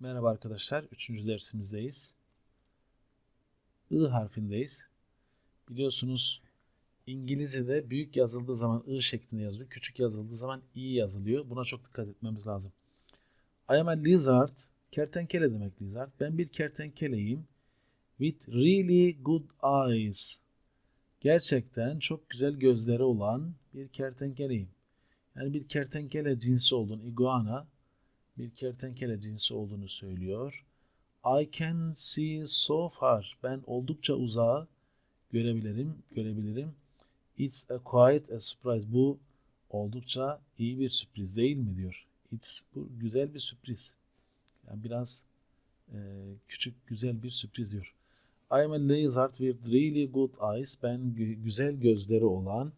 Merhaba arkadaşlar. Üçüncü dersimizdeyiz. I harfindeyiz. Biliyorsunuz İngilizce'de büyük yazıldığı zaman I şeklinde yazılıyor. Küçük yazıldığı zaman I yazılıyor. Buna çok dikkat etmemiz lazım. I am a lizard. Kertenkele demek lizard. Ben bir kertenkeleyim. With really good eyes. Gerçekten çok güzel gözleri olan bir kertenkeleyim. Yani bir kertenkele cinsi olduğunu, iguana bir kertenkele cinsi olduğunu söylüyor. I can see so far. Ben oldukça uzağa görebilirim, görebilirim. It's a quite a surprise. Bu oldukça iyi bir sürpriz değil mi diyor. It's bu güzel bir sürpriz. Yani biraz e, küçük güzel bir sürpriz diyor. I'm a lizard with really good eyes. Ben güzel gözleri olan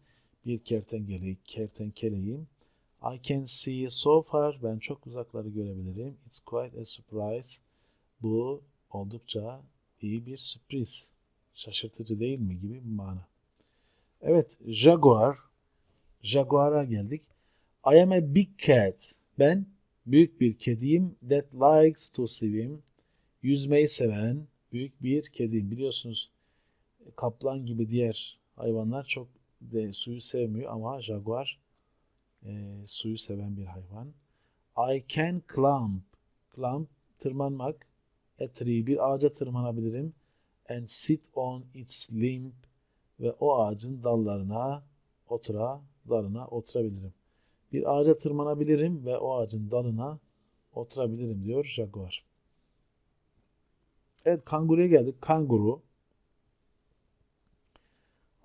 bir kertenkele, kertenkeleyim. I can see so far. Ben çok uzakları görebilirim. It's quite a surprise. Bu oldukça iyi bir sürpriz. Şaşırtıcı değil mi gibi bir mana. Evet, Jaguar. Jaguar'a geldik. I am a big cat. Ben büyük bir kediyim. That likes to swim. Yüzmeyi seven büyük bir kediyim. Biliyorsunuz kaplan gibi diğer hayvanlar çok de suyu sevmiyor ama Jaguar e, suyu seven bir hayvan. I can climb. Climb tırmanmak. A tree bir ağaca tırmanabilirim. And sit on its limb ve o ağacın dallarına otura, dalına oturabilirim. Bir ağaca tırmanabilirim ve o ağacın dalına oturabilirim diyor Jaguar. Evet kanguruya geldik. Kanguru.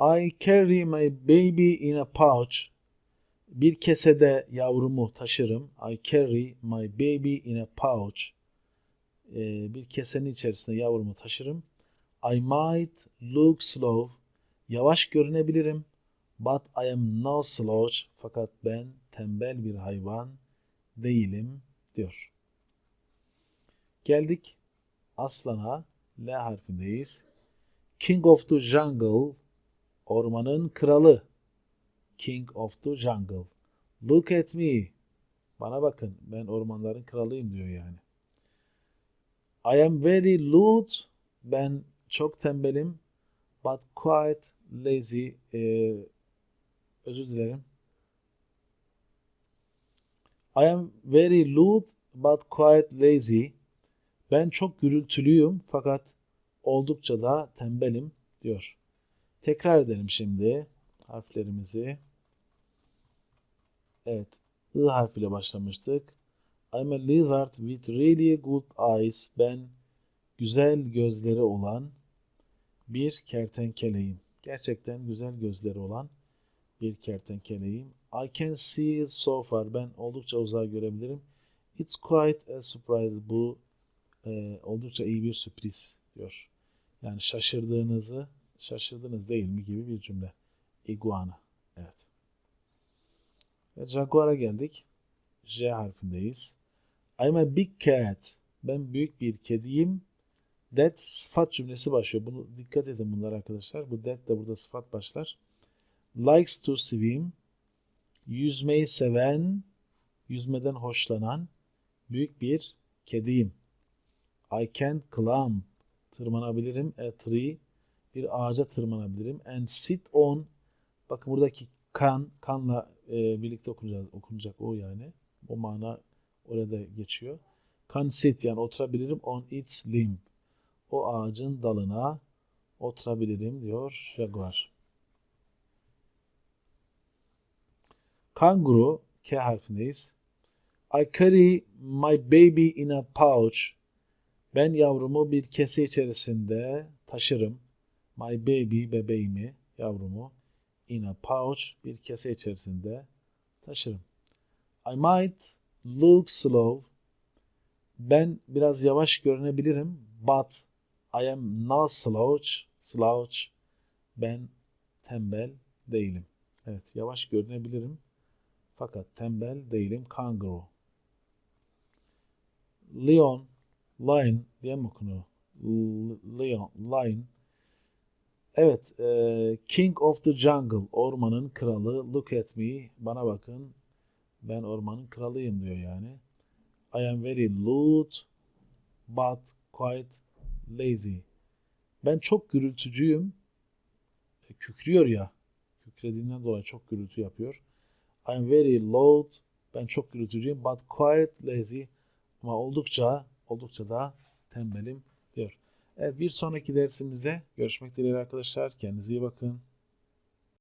I carry my baby in a pouch. Bir kesede yavrumu taşırım. I carry my baby in a pouch. Ee, bir kesenin içerisinde yavrumu taşırım. I might look slow. Yavaş görünebilirim. But I am no slouch. Fakat ben tembel bir hayvan değilim diyor. Geldik aslana. L harfindeyiz. King of the Jungle. Ormanın kralı. King of the Jungle. Look at me. Bana bakın. Ben ormanların kralıyım diyor yani. I am very lewd. Ben çok tembelim. But quite lazy. Ee, özür dilerim. I am very lewd but quite lazy. Ben çok gürültülüyüm fakat oldukça da tembelim diyor. Tekrar edelim şimdi harflerimizi. Evet. I harfiyle başlamıştık. I'm a lizard with really good eyes. Ben güzel gözleri olan bir kertenkeleyim. Gerçekten güzel gözleri olan bir kertenkeleyim. I can see so far. Ben oldukça uzağa görebilirim. It's quite a surprise. Bu e, oldukça iyi bir sürpriz diyor. Yani şaşırdığınızı şaşırdınız değil mi gibi bir cümle. Iguana. Evet. Ve Jaguar'a geldik. J harfindeyiz. I'm a big cat. Ben büyük bir kediyim. That sıfat cümlesi başlıyor. Bunu dikkat edin bunlar arkadaşlar. Bu that de burada sıfat başlar. Likes to swim. Yüzmeyi seven, yüzmeden hoşlanan büyük bir kediyim. I can climb. Tırmanabilirim. A tree. Bir ağaca tırmanabilirim. And sit on. Bakın buradaki kan, kanla e, birlikte okunacak, okunacak o yani. O mana orada geçiyor. Can sit yani oturabilirim on its limb. O ağacın dalına oturabilirim diyor Jaguar. Kanguru K harfindeyiz. I carry my baby in a pouch. Ben yavrumu bir kese içerisinde taşırım. My baby bebeğimi, yavrumu in a pouch bir kese içerisinde taşırım. I might look slow. Ben biraz yavaş görünebilirim. But I am not slouch. Slouch. Ben tembel değilim. Evet yavaş görünebilirim. Fakat tembel değilim. Kangaroo. Leon, lion diye mi okunuyor? Leon, lion Evet, e, King of the Jungle, ormanın kralı. Look at me, bana bakın. Ben ormanın kralıyım diyor yani. I am very lewd. but quite lazy. Ben çok gürültücüyüm. E, Kükrüyor ya. Kükrediğinden dolayı çok gürültü yapıyor. I'm very loud. Ben çok gürültücüyüm but quite lazy. Ama oldukça oldukça da tembelim diyor. Evet bir sonraki dersimizde görüşmek dileğiyle arkadaşlar. Kendinize iyi bakın.